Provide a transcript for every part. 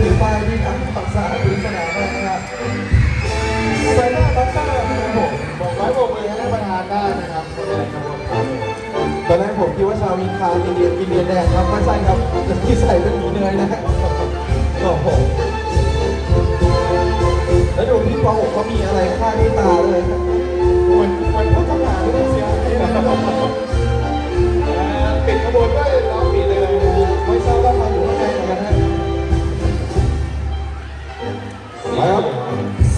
ถือป้ายที่ตั้งปักษาถึงสนามนะครับใส่หน้าบัตเตอร์นะครับผมบอกร้อยโบกมือให้ท่านประธานได้นะครับแสดงกระบวนการเลยตอนแรกผมคิดว่าชาวอินคาอินเดียอินเดียแดงครับไม่ใช่ครับที่ใส่เป็นหมีเนยนะ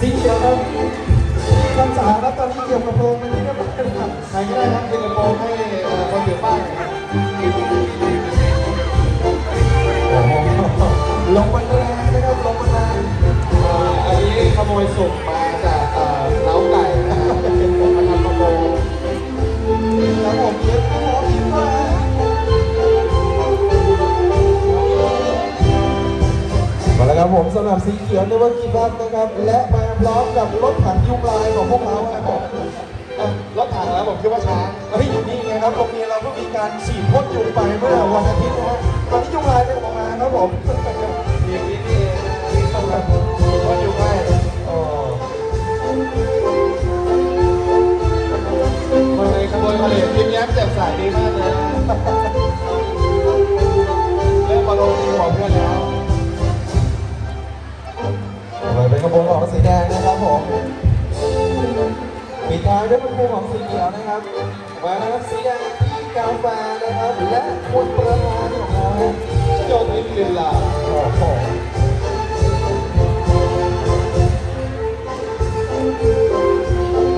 สีเขียวครับคำสาครับตอนนี้เกี่ยวกับโปรงมันเรียบร้อยแล้วครับใครก็ได้ครับเกี่ยวกับโปรงให้ สำหรับสีเขียวในวันกีบัสนะครับ และมาพร้อมกับรถถังยุงลายของพวกเราครับผมเอ้ารถถังแล้วผมคิดว่าช้างเฮ้ยนี่ไงครับโรงเรียนเราเพิ่งมีการฉีดพ่นยุงไปเมื่อวันอาทิตย์นะฮะตอนนี้ยุงลายเป็นออกมาครับผมทีมนี้นี่เองนะครับว่าอยู่ใกล้โอ้คนในขบวนพาเหรดยิ้มแย้มแจ่มใสดีมากเลยายด้วยขบวนของสีเขียวนะครับมานะครับสีแดงที่กาแฟนะครับ และคุณประธานของเราโจทย์นี้เรียนลาโอ้โห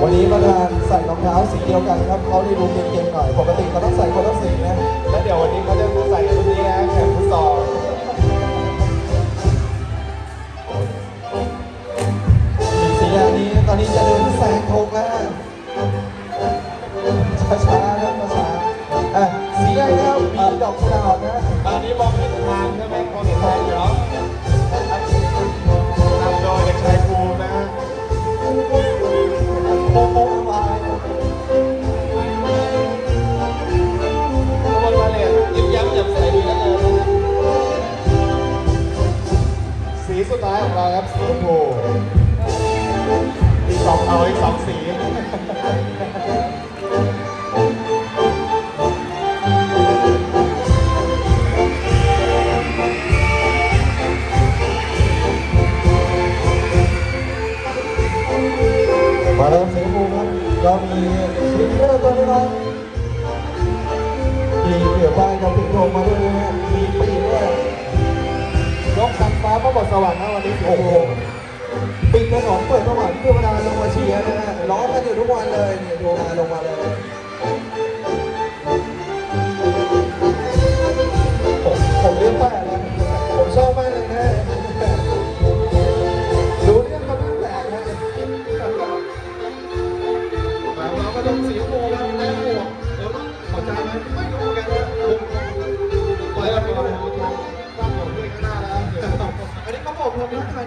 วันนี้ประธานใส่รองเท้าสีเดียวกันครับเขาได้ดูเก่งๆหน่อย ปกติเขาต้องใส่คนละสีนะ แล้วเดี๋ยววันนี้เขาจะ ช้าๆครับช้าๆอะสีแดงนะครับมีดอกกุหลาบนะอันนี้มองเห็นทางใช่ไหมมองเห็นทางอยู่เนาะนำโดยเด็กชายภูมินะฮะโป๊ะโป๊ะวายขบวนพาเหรดยิ้มแย้มแจ่มใสดีเหลือเกินนะฮะสีสุดท้ายของเราครับสีชมพูอีกสองเอาอีกสองสี มีสติ๊กเกอร์ตัวน้อยๆมีเกี่ยวป้ายกับติดโคมมาด้วยนะฮะมีปีกด้วยยกสังฟ้าพระบทสวรรค์นะวันนี้โอ้โหปิดถนนเปิดสวรรค์เพื่อเวลาลงมาเชียร์นะฮะร้องกันอยู่ทุกวันเลยเนี่ยดูมาลงมาเลย ครับและหมวกเดี๋ยวขอใจไหมไม่รู้กันนะปล่อยเราไปดูตั้งของด้วยข้างหน้าแล้วอันนี้เขาบอกผมทักทาย